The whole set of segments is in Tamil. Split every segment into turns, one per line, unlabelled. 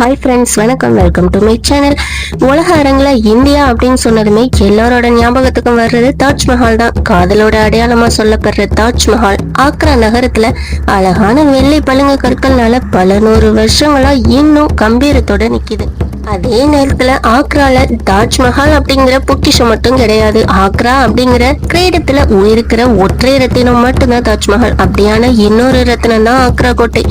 ஹாய் ஃப்ரெண்ட்ஸ் வணக்கம் வெல்கம் டு மை சேனல் உலக அரங்கில் இந்தியா அப்படின்னு சொன்னதுமே எல்லாரோட ஞாபகத்துக்கும் வர்றது தாஜ்மஹால் தான். காதலோட அடையாளமாக சொல்லப்படுற தாஜ்மஹால் ஆக்ரா நகரத்தில் அழகான வெள்ளை பழுங்க கற்கள்னால பல நூறு வருஷங்களா இன்னும் கம்பீரத்தோட நிற்கிது அதே நேரத்துல ஆக்ரால தாஜ்மஹால் அப்படிங்கிற பொக்கிஷம் மட்டும் கிடையாது. ஆக்ரா அப்படிங்கிற கிரீடத்துல உயிருக்கிற ஒற்றை ரத்தினம் மட்டும்தான் தாஜ்மஹால் அப்படியான இன்னொரு ரத்தினம் தான் ஆக்ரா கோட்டை.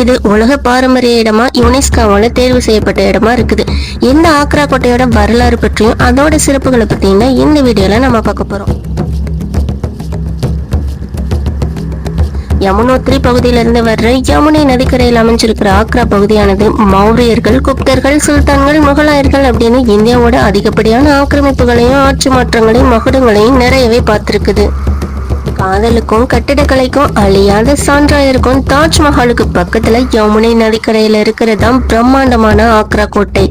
இது உலக பாரம்பரிய இடமா யுனெஸ்கோவால தேர்வு செய்யப்பட்ட இடமா இருக்குது. இந்த ஆக்ரா கோட்டையோட வரலாறு பற்றியும் அதோட சிறப்புகளை பத்தியும் இந்த வீடியோல நம்ம பார்க்க போறோம். யமுனோத்ரி பகுதியிலிருந்து வர்ற யமுனை நதிக்கரையில் அமைஞ்சிருக்கிற ஆக்ரா பகுதியானது மௌரியர்கள் குப்தர்கள் சுல்தான்கள் முகலாயர்கள் அப்படின்னு இந்தியாவோட அதிகப்படியான ஆக்கிரமிப்புகளையும் ஆட்சி மாற்றங்களையும் மகுடங்களையும் நிறையவே பார்த்திருக்குது. காதலுக்கும் கட்டிடக்கலைக்கும் அழியாத சான்றா இருக்கும் தாஜ்மஹாலுக்கு பக்கத்துல யமுனை நதிக்கரையில இருக்கிறதாம் பிரம்மாண்டமான ஆக்ரா கோட்டை.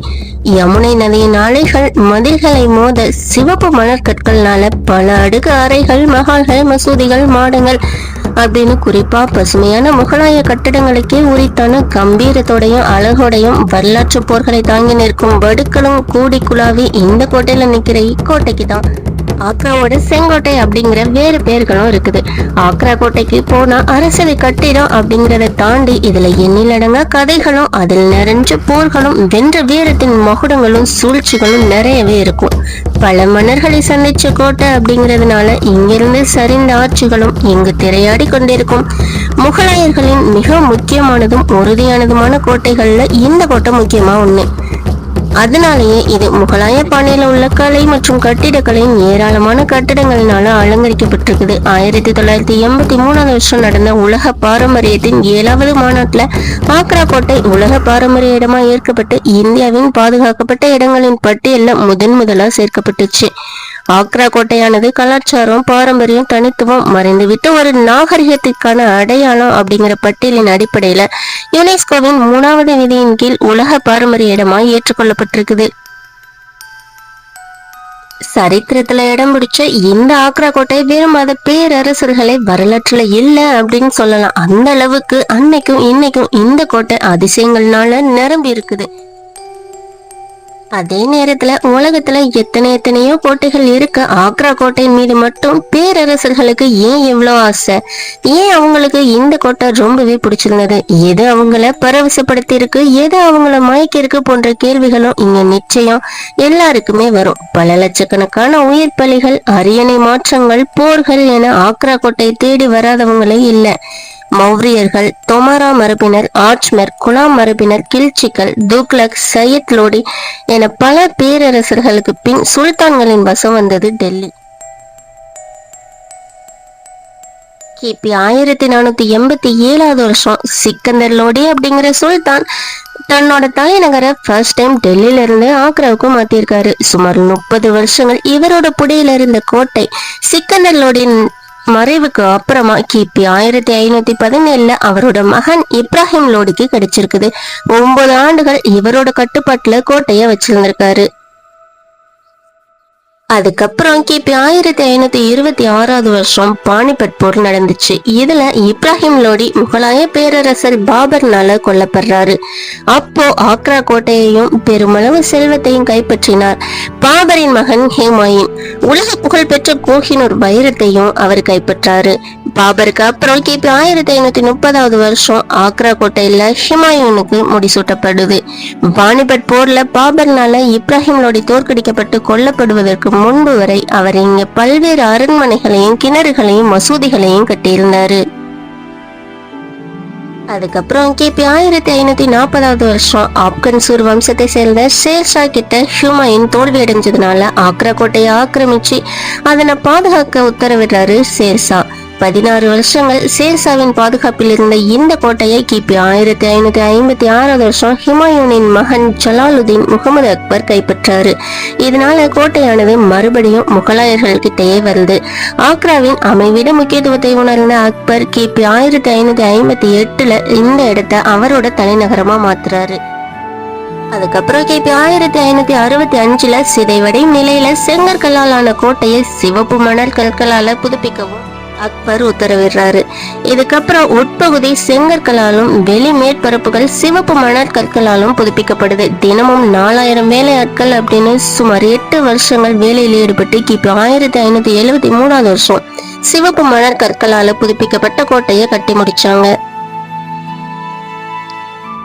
யமுனை நதியின் அலைகள் மதில்களை மோத சிவப்பு மலர் கற்கள்னால பல அடுக்கு அறைகள் மகால்கள் மசூதிகள் மாடங்கள் அப்படின்னு குறிப்பா பசுமையான முகலாய கட்டிடங்களுக்கே உரித்தான கம்பீரத்தோடையும் அழகோடையும் வரலாற்று போர்களை தாங்கி நிற்கும் வடுக்களும் கூடி குழாவி இந்த கோட்டையில நிக்கிற இக்கோட்டைக்கு தான் ஆக்ராவோட செங்கோட்டை அப்படிங்கிற வேறு பேர்களும் இருக்குது. ஆக்ரா கோட்டைக்கு போனா அரசவை கட்டிடம் அப்படிங்கிறத தாண்டி இதுல எண்ணிலடங்கா கதைகளும் அதில் நிறைஞ்ச போர்களும் வென்ற வீரத்தின் மகுடங்களும் சூழ்ச்சிகளும் நிறையவே இருக்கும். பல மன்னர்களை சந்திச்ச கோட்டை அப்படிங்கிறதுனால இங்கிருந்து சரிந்த ஆட்சிகளும் இங்கு திரையாடி கொண்டிருக்கும். முகலாயர்களின் மிக முக்கியமானதும் உறுதியானதுமான கோட்டைகள்ல இந்த கோட்டை முக்கியமா ஒன்று அதனாலேயே இது முகலாய பாணியில உள்ள கலை மற்றும் கட்டிடக்கலையின் ஏராளமான கட்டிடங்களினால அலங்கரிக்கப்பட்டிருக்குது. ஆயிரத்தி தொள்ளாயிரத்தி எண்பத்தி மூணாவது வருஷம் நடந்த உலக பாரம்பரியத்தின் ஏழாவது மாநாட்டில் ஆக்ரா கோட்டை உலக பாரம்பரிய இடமா ஏற்கப்பட்டு இந்தியாவின் பாதுகாக்கப்பட்ட இடங்களின் பட்டியலில் முதன் முதலா சேர்க்கப்பட்டுச்சு. ஆக்ரா கோட்டையானது கலாச்சாரம் பாரம்பரியம் தனித்துவம் மறைந்துவிட்டு ஒரு நாகரிகத்திற்கான அடையாளம் அப்படிங்கிற பட்டியலின் அடிப்படையில யுனெஸ்கோவின் மூணாவது விதியின் கீழ் உலக பாரம்பரிய இடமாய் ஏற்றுக்கொள்ளப்பட்டிருக்குது. சரித்திரத்துல இடம் பிடிச்ச இந்த ஆக்ரா கோட்டை வெறும் அத பேரரசர்களை வரலாற்றுல இல்ல அப்படின்னு சொல்லலாம். அந்த அளவுக்கு அன்னைக்கும் இன்னைக்கும் இந்த கோட்டை அதிசயங்கள்னால நிரம்பி இருக்குது அதே நேரத்துல உலகத்துல எத்தனை எத்தனையோ கோட்டைகள் இருக்கு. ஆக்ரா கோட்டையின் மீது மட்டும் பேரரசர்களுக்கு ஏன் இவ்வளோ ஆசை? ஏன் அவங்களுக்கு இந்த கோட்டை ரொம்பவே பிடிச்சிருந்தது? எது அவங்கள பரவசப்படுத்தி இருக்கு எது அவங்கள மயக்கிருக்கு போன்ற கேள்விகளும் இங்க நிச்சயம் எல்லாருக்குமே வரும். பல லட்சக்கணக்கான உயிர் பலிகள் அரியணை மாற்றங்கள் போர்கள் என ஆக்ரா கோட்டை தேடி வராதவங்களே இல்லை. மௌரியர்கள் தொமரா மரபினர் ஆச்மர் குலாம் மரபினர் கில்ச்சிகள் துக்லக் சையத் லோடி என பல பேரரசர்களுக்கு பின் சுல்தான்களின் வசம் வந்தது டெல்லி. கிபி ஆயிரத்தி நானூத்தி எண்பத்தி ஏழாவது வருஷம் சிக்கந்தர் லோடி அப்படிங்கிற சுல்தான் தன்னோட தலைநகரை ஃபர்ஸ்ட் டைம் டெல்லியில இருந்து ஆக்ராவுக்கு மாத்திருக்காரு சுமார் முப்பது வருஷங்கள் இவரோட புடியில இருந்த கோட்டை சிக்கந்தர் லோடியின் மறைவுக்கு அப்புறமா கிபி ஆயிரத்தி ஐநூத்தி பதினேழுல அவரோட மகன் இப்ராஹிம் லோடிக்கு கிடைச்சிருக்குது. ஒன்பது ஆண்டுகள் இவரோட கட்டுப்பாட்டுல கோட்டைய வச்சிருந்திருக்காரு. அதுக்கப்புறம் கிபி ஆயிரத்தி ஐநூத்தி இருபத்தி ஆறாவது வருஷம் பானிபட் போர் நடந்துச்சு. இதுல இப்ராஹிம் லோடி முகலாய பேரரசர் பாபர்னால கொல்லப்படுறாரு. அப்போ ஆக்ரா கோட்டையையும் பெருமளவு செல்வத்தையும் கைப்பற்றினார். பாபரின் மகன் ஹேமாயின் உலக புகழ்பெற்ற கோஹினூர் வைரத்தையும் அவர் கைப்பற்றாரு. பாபருக்கு அப்புறம் கிபி ஆயிரத்தி ஐநூத்தி முப்பதாவது வருஷம் ஆக்ரா கோட்டையில ஹிமாயூனுக்கு முடிசூட்டப்படுது. பானிபட் போர்ல பாபர்னால இப்ராஹிம் லோடி தோற்கடிக்கப்பட்டு கொல்லப்படுவதற்கு முன்பு வரை அவர் இங்க பல்வேறு அரண்மனைகளையும் கிணறுகளையும் மசூதிகளையும் கட்டியிருந்தாரு. அதுக்கப்புறம் கிபி ஆயிரத்தி ஐநூத்தி நாற்பதாவது வருஷம் ஆப்கன்சூர் வம்சத்தை சேர்ந்த ஷேர்ஷா கிட்ட ஹுமாயின் தோல்வி அடைஞ்சதுனால ஆக்ரா கோட்டையை ஆக்கிரமிச்சு அதனை பாதுகாக்க உத்தரவிடுறாரு ஷேர்ஷா. பதினாறு வருஷங்கள் சேர்சாவின் பாதுகாப்பில் இருந்த இந்த கோட்டையை கிபி ஆயிரத்தி ஐநூத்தி ஐம்பத்தி ஆறாவது வருஷம் ஹிமாயூனின் மகன் ஜலாலுதீன் முகமது அக்பர் கைப்பற்றாரு. இதனால கோட்டையானது மறுபடியும் முகலாயர்கள் கிட்டேயே வருது. ஆக்ராவின் அமைவிட முக்கியத்துவத்தை உணர்ந்த அக்பர் கிபி ஆயிரத்தி ஐநூத்தி ஐம்பத்தி எட்டுல இந்த இடத்த அவரோட தலைநகரமா மாத்துறாரு. அதுக்கப்புறம் கிபி ஆயிரத்தி ஐநூத்தி அறுபத்தி அஞ்சுல சிதைவடையும் நிலையில ஆன கோட்டையை சிவப்பு மணல் கற்களால புதுப்பிக்கவும் அக்பர் உத்தரவிடுறாரு. இதுக்கப்புறம் உட்பகுதி செங்கற்களாலும் வெளி மேற்பரப்புகள் சிவப்பு மணல் கற்களாலும் புதுப்பிக்கப்படுது. தினமும் நாலாயிரம் வேலையாட்கள் அப்படின்னு சுமார் எட்டு வருஷங்கள் வேலையில் ஈடுபட்டு கிபி ஆயிரத்தி ஐநூத்தி எழுபத்தி மூணாவது வருஷம். சிவப்பு மணல் கற்களால புதுப்பிக்கப்பட்ட கோட்டையை கட்டி முடிச்சாங்க.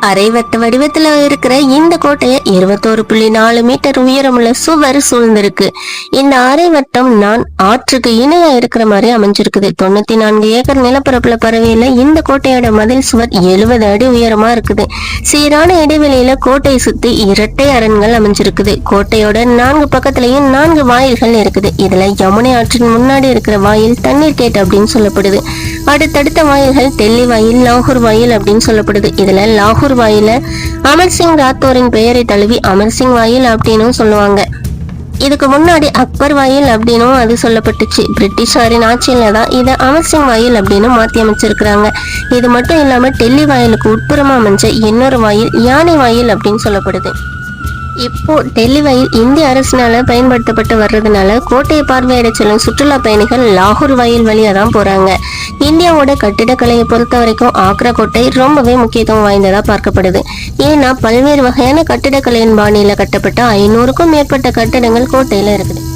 அரைவட்ட வடிவத்துல இருக்கிற இந்த கோட்டையை இருபத்தோரு புள்ளி நாலு மீட்டர் உயரமுள்ள சுவர் சூழ்ந்திருக்கு. இந்த அரைவட்டம் நான் ஆற்றுக்கு இணையா இருக்கிற மாதிரி அமைஞ்சிருக்குது. தொண்ணூத்தி நான்கு ஏக்கர் நிலப்பரப்புல பரவியில இந்த கோட்டையோட மதில் சுவர் எழுபது அடி உயரமா இருக்குது. சீரான இடைவெளியில கோட்டையை சுத்தி இரட்டை அரண்கள் அமைஞ்சிருக்குது. கோட்டையோட நான்கு பக்கத்துலயும் நான்கு வாயில்கள் இருக்குது. இதுல யமுனை ஆற்றின் முன்னாடி இருக்கிற வாயில் தண்ணீர் கேட் அப்படின்னு சொல்லப்படுது. அடுத்தடுத்த வாயில்கள் டெல்லி வாயில் லாகூர் வாயில் அப்படின்னு சொல்லப்படுது. இதுல லாகூர் வாயில அமர்சிங் ராத்தோரின் பெயரை தழுவி அமர்சிங் வாயில் அப்படின்னும் சொல்லுவாங்க. இதுக்கு முன்னாடி அக்பர் வாயில் அப்படின்னும் அது சொல்லப்பட்டுச்சு. பிரிட்டிஷாரின் ஆட்சியில தான் இதை அமர்சிங் வாயில் அப்படின்னு மாற்றி அமைச்சிருக்கிறாங்க. இது மட்டும் இல்லாமல் டெல்லி வாயிலுக்கு உட்புறமா அமைஞ்ச இன்னொரு வாயில் யானை வாயில் அப்படின்னு சொல்லப்படுது. இப்போ டெல்லி இந்திய அரசினால பயன்படுத்தப்பட்டு வர்றதுனால கோட்டையை பார்வையிட செல்லும் சுற்றுலா பயணிகள் லாகூர் வயல் வழியா தான் போறாங்க. இந்தியாவோட கட்டிடக்கலையை பொறுத்த வரைக்கும் ஆக்ரா கோட்டை ரொம்பவே முக்கியத்துவம் வாய்ந்ததா பார்க்கப்படுது. ஏன்னா பல்வேறு வகையான கட்டிடக்கலையின் பாணியில கட்டப்பட்ட ஐநூறுக்கும் மேற்பட்ட கட்டிடங்கள் கோட்டையில இருக்குது.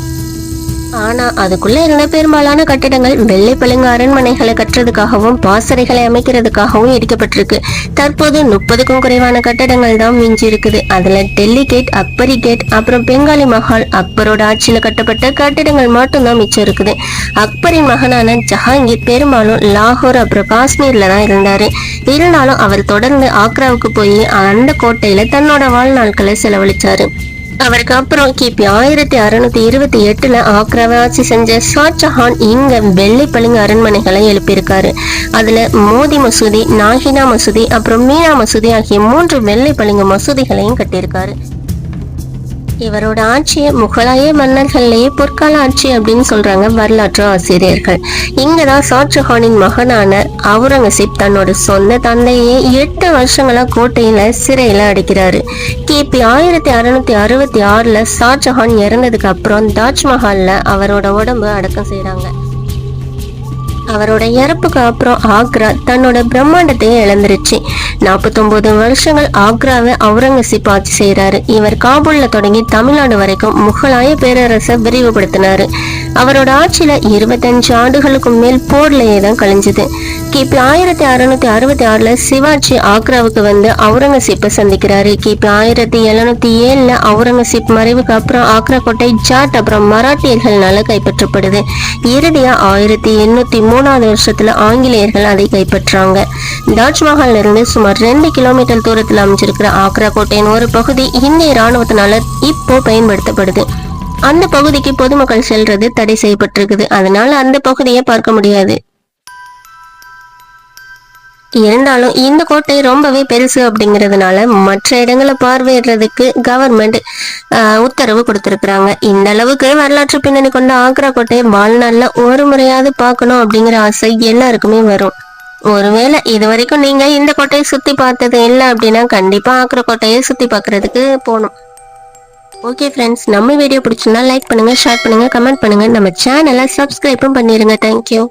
ஆனா அதுக்குள்ள இருந்த பெரும்பாலான கட்டிடங்கள் வெள்ளை பளிங்கு அரண்மனைகளை கட்டுறதுக்காகவும் பாசறைகளை அமைக்கிறதுக்காகவும் இடிக்கப்பட்டிருக்கு தற்போது முப்பதுக்கும் குறைவான கட்டடங்கள் தான் மிஞ்சி இருக்குது அதுல டெல்லி கேட் அக்பரி கேட் அப்புறம் பெங்காலி மஹால் அக்பரோட ஆட்சியில கட்டப்பட்ட கட்டிடங்கள் மட்டும்தான் மிச்சம் இருக்குது. அக்பரின் மகனான ஜஹாங்கீர் பெரும்பாலும் லாகூர் அப்புறம் காஷ்மீர்ல தான் இருந்தாரு. இருந்தாலும் அவர் தொடர்ந்து ஆக்ராவுக்கு போய் அந்த கோட்டையில தன்னோட வாழ்நாட்களை செலவழிச்சாரு. அவருக்கு அப்புறம் கிபி ஆயிரத்தி அறுநூத்தி இருபத்தி எட்டுல ஆக்ராவை ஆட்சி செஞ்ச ஷாஜஹான் இங்க வெள்ளை பளிங்கு அரண்மனைகளை எழுப்பியிருக்காரு. அதுல மோதி மசூதி நாகினா மசூதி அப்புறம் மீனா மசூதி ஆகிய மூன்று வெள்ளை பளிங்கு மசூதிகளையும் கட்டியிருக்காரு. இவரோட ஆட்சியை முகலாய மன்னர்கள்லேயே பொற்கால ஆட்சி அப்படின்னு சொல்றாங்க வரலாற்று ஆசிரியர்கள். இங்கதான் ஷாஜஹானின் மகனான அவுரங்கசீப் தன்னோட சொந்த தந்தையே எட்டு வருஷங்களா கோட்டையில சிறையில அடைக்கிறாரு. கிபி ஆயிரத்தி அறுநூத்தி அறுபத்தி ஆறுல ஷாஜஹான் இறந்ததுக்கு அப்புறம் தாஜ்மஹால்ல அவரோட உடம்பு அடக்கம் செய்யறாங்க அவரோட இறப்புக்கு அப்புறம் ஆக்ரா தன்னோட பிரம்மாண்டத்தையே இழந்துருச்சு. நாற்பத்தொன்பது வருஷங்கள் ஆக்ராவை அவுரங்கசீப் ஆட்சி செய்யறாரு இவர் காபூலில் தொடங்கி தமிழ்நாடு வரைக்கும் முகலாய பேரரசை விரிவுபடுத்தினாரு. அவரோட ஆட்சியில இருபத்தஞ்சு ஆண்டுகளுக்கும் மேல் போர்லயே தான் கழிஞ்சது. கிபி ஆயிரத்தி அறுநூத்தி அறுபத்தி ஆறுல சிவாஜி ஆக்ராவுக்கு வந்து அவுரங்கசீப்பை சந்திக்கிறாரு. கிபி ஆயிரத்தி எழுநூத்தி ஏழுல அவுரங்கசீப் மறைவுக்கு அப்புறம் ஆக்ரா கோட்டை ஜாட் அப்புறம் மராட்டியர்கள்னால கைப்பற்றப்படுது. இறுதியா ஆயிரத்தி எண்ணூத்தி மூணாவது வருஷத்துல ஆங்கிலேயர்கள் அதை கைப்பற்றாங்க. தாஜ்மஹால்ல இருந்து சுமார் ரெண்டு கிலோமீட்டர் தூரத்தில் அமைஞ்சிருக்கிற ஆக்ரா கோட்டையின் ஒரு பகுதி இந்திய ராணுவத்தினால இப்போ பயன்படுத்தப்படுது. அந்த பகுதிக்கு பொதுமக்கள் செல்றது தடை செய்யப்பட்டிருக்குது. அதனால அந்த பகுதியை பார்க்க முடியாது. இருந்தாலும் இந்த கோட்டை ரொம்பவே பெருசு அப்படிங்கிறதுனால மற்ற இடங்களை பார்வையிடுறதுக்கு கவர்மெண்ட் உத்தரவு கொடுத்துருக்குறாங்க. இந்த அளவுக்கு வரலாற்று பின்னணி கொண்ட ஆக்ரா கோட்டையை வாழ்நாளில் ஒரு முறையாவது பார்க்கணும் அப்படிங்கிற ஆசை எல்லாருக்குமே வரும். ஒருவேளை இது வரைக்கும் நீங்க இந்த கோட்டையை சுத்தி பார்த்தது இல்லை அப்படின்னா கண்டிப்பா ஆக்ரா கோட்டையை சுத்தி பார்க்கறதுக்கு போகணும். ஓகே ஃப்ரெண்ட்ஸ் நம்ம வீடியோ பிடிச்சிருந்தா லைக் பண்ணுங்க ஷேர் பண்ணுங்க கமெண்ட் பண்ணுங்க. நம்ம சேனலை சப்ஸ்கிரைபும் பண்ணிருங்க. தேங்க்யூ